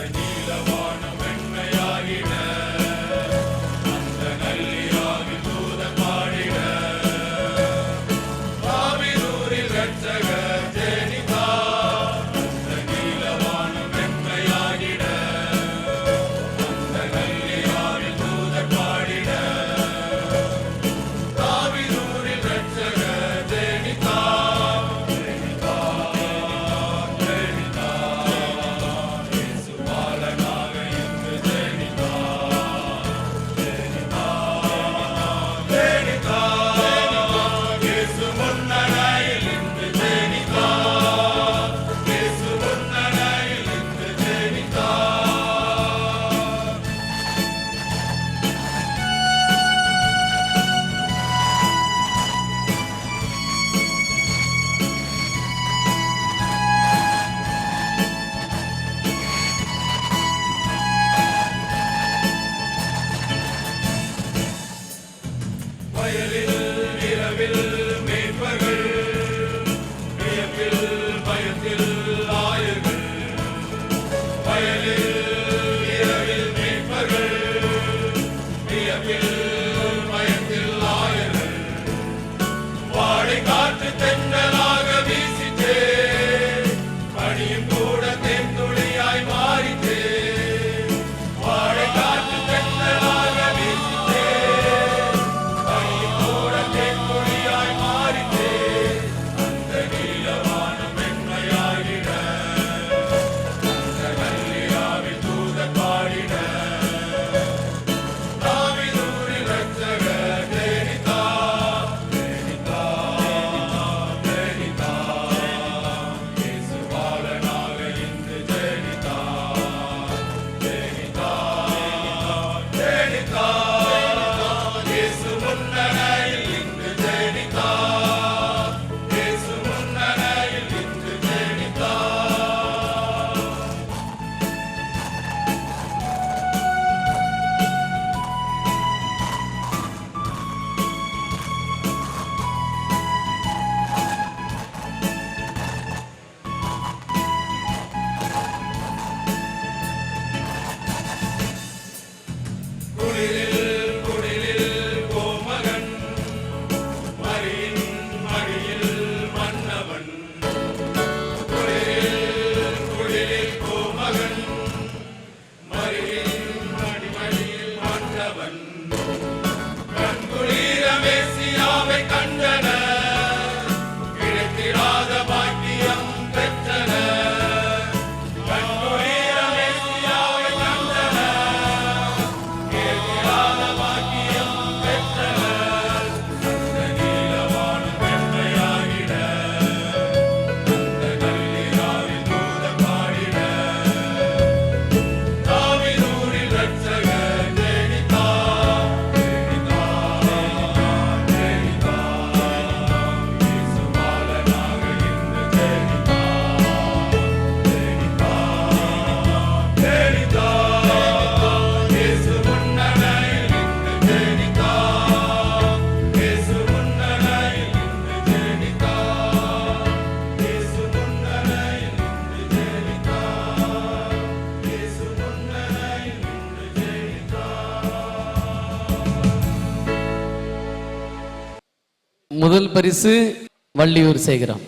i knew that. Yeah. முதல் பரிசு வள்ளியூர் சேகரம்